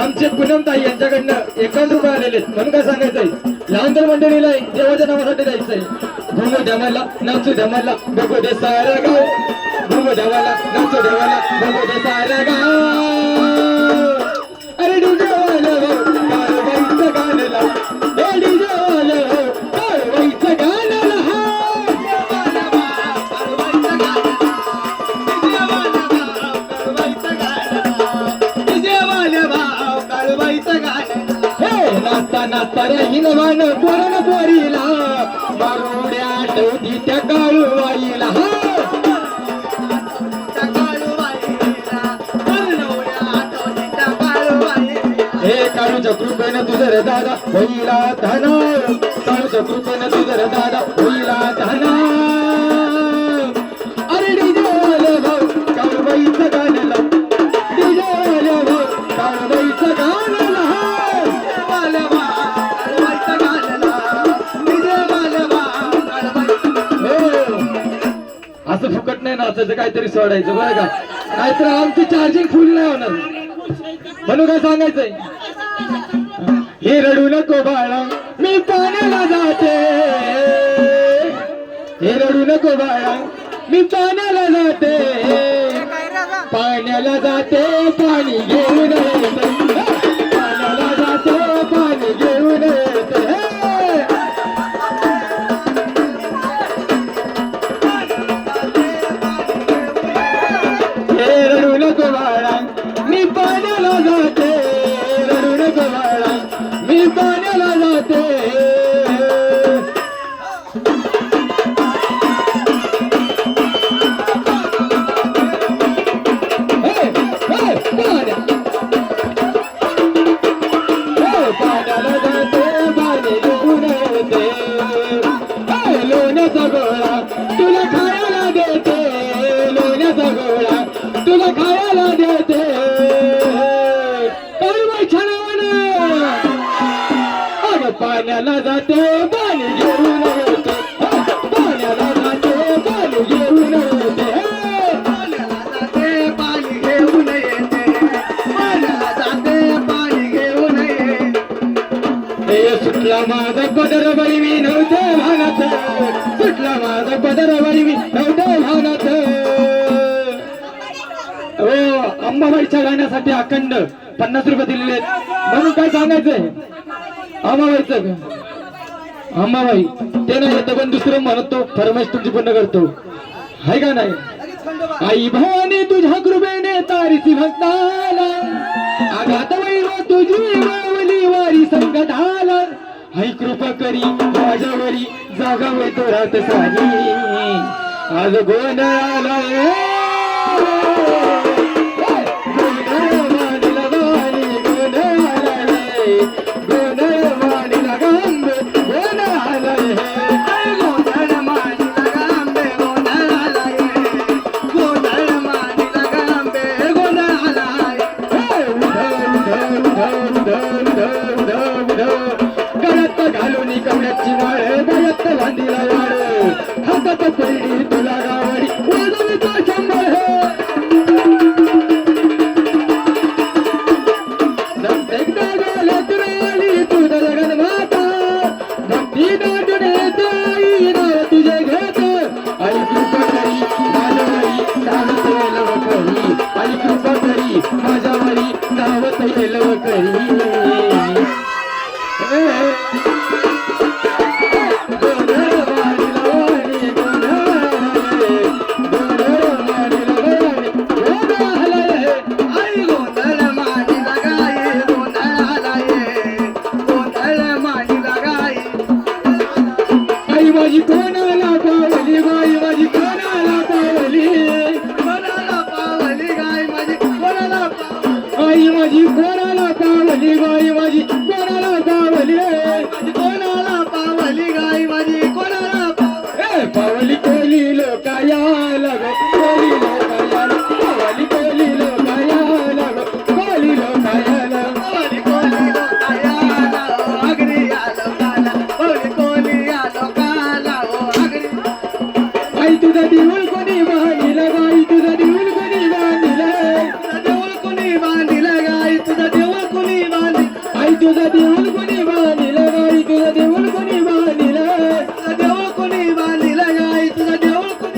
आमचे पूनमताई यांच्याकडनं एकावन्न रुपये आलेले म्हणून काय सांगायचंय? लहान तर मंडळीला देवाच्या नावासाठी द्यायचंय. घुमो धमाला नाचू देवाला बघू दे सारा गाव. घुमो देवाला नाचू देवाला बघू दे सारा गाव. रे हिनवान पोरण पोरीला मारुड्या ठेवती त्या काळूबाईला हा हे काळूच्या कृपेनं तुझं रे दादा होईला धना काळूच्या कृपेनं तुझं रे दादा होईला धना फुकट काहीतरी सोडायचं बरं का? नाहीतर आमची चार्जिंग फुल नाही होणार. म्हणून काय सांगायचंय? हे रडू नको बाळा मी पाण्याला जाते. हे रडू नको बाळा मी पाण्याला जाते. पाण्याला जाते पाणी घेऊन लोण्याचा गोळा तुला खायला देते लोण्याचा गोळा तुला खायला देते. पाण्याला जाते पाणी घेऊन येते. पाण्याला जाते पाणी घेऊन येते. पाण्याला जाते पाणी घेऊन येते. पाण्याला जाते पाणी घेऊन येते. सुटला माझा पदर बाई माझा पदर बाई हो अंबाबाईच्या गाण्यासाठी अखंड पन्नास रुपये दिलेले आहेत. म्हणून काय सांगायचंय? अंबाबाईचं. अंबाबाई ते नाही येतं पण दुसरं म्हणतो फरमाईश तुमची पूर्ण करतो. आहे का नाही? आई भवानी तुझ्या कृपेने तारीसी भक्ताला आघात वैव तुझी मावली वारी आला. हाय कृपा करी माझ्यावरी जागा वै रात सारी. आज गोंधळाला ঢাকা চত্বরে माझी कोणाला पावली गाई माझी कोणाला पावली कोली लोकाया लग